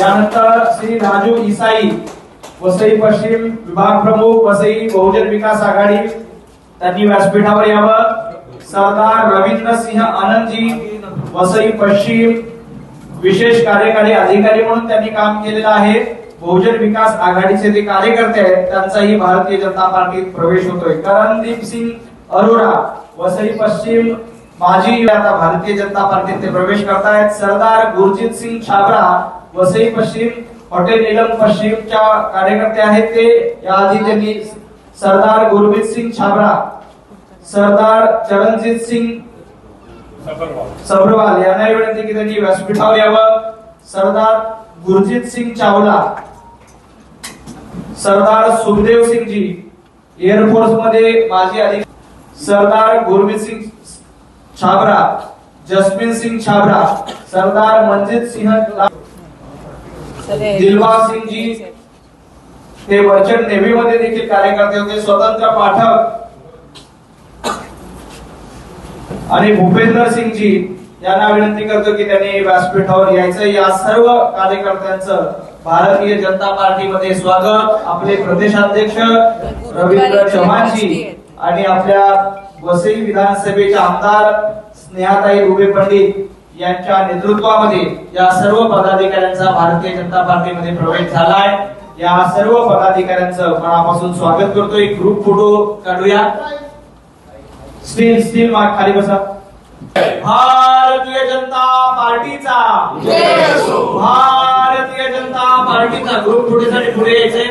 यानंतर श्री राजू इसाई वसई पश्चिम विभाग प्रमुख वसई बहुजन विकास आघाडी त्यांनी व्यासपीठावर यावं. सरदार रवींद्र सिंह आनंदजी वसई पश्चिम विशेष कार्यकारी अधिकारी म्हणून त्यांनी काम केलेलं आहे. बहुजन विकास आघाडीचे जे कार्यकर्ते आहेत त्यांचाही भारतीय जनता पार्टीत प्रवेश होतोय. करणदीप सिंग अरोरा वसई पश्चिम माजी आता भारतीय जनता पार्टीत ते प्रवेश करतायत. सरदार गुरजीत सिंग छाबरा वसई पश्चिम हॉटेल निलम पश्चिमच्या कार्यकर्ते आहेत ते. याआधी त्यांनी सरदार गुरमीत सिंग छाबरा सरदार चरणजीत सिंग सब्रवाल यांना विनंती की त्यांनी व्यासपीठावर यावं. सरदार गुरजीत सिंग चावला सरदार सुखदेव सिंग जी एअरफोर्समध्ये माजी अधिक सरदार गुरमीत सिंग छाबरा जसमीन सिंग छाबरा सरदार मनजीत सिंह दिलबाग सिंग जी ते मर्चंट नेव्ही मध्ये देखील कार्यकर्ते होते स्वतंत्र पाठक. आणि भूपेंद्र सिंग जी यांना विनंती करतो की त्यांनी व्यासपीठावर यायचं या सर्व कार्यकर्त्यांचं भारतीय जनता पार्टीमध्ये स्वागत. आपले प्रदेशाध्यक्ष रवींद्र चव्हाणजी आणि आपल्या वसई विधानसभेचे आमदार स्नेहाताई रुबे पंडित यांच्या नेतृत्वामध्ये या सर्व पदाधिकाऱ्यांचा भारतीय जनता पार्टीमध्ये प्रवेश झालाय. या सर्व पदाधिकाऱ्यांचं मनापासून स्वागत करतोय. ग्रुप फोटो काढूया. स्टील स्टील खाली बसा. भारतीय जनता पार्टीचा. भारतीय जनता पार्टीचा ग्रुप फुटेसाठी पुढे यायचे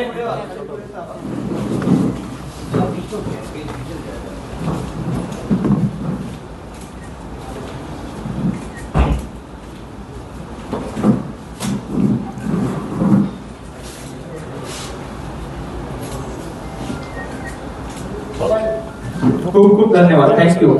खूप खूप धन्यवाद थँक्यू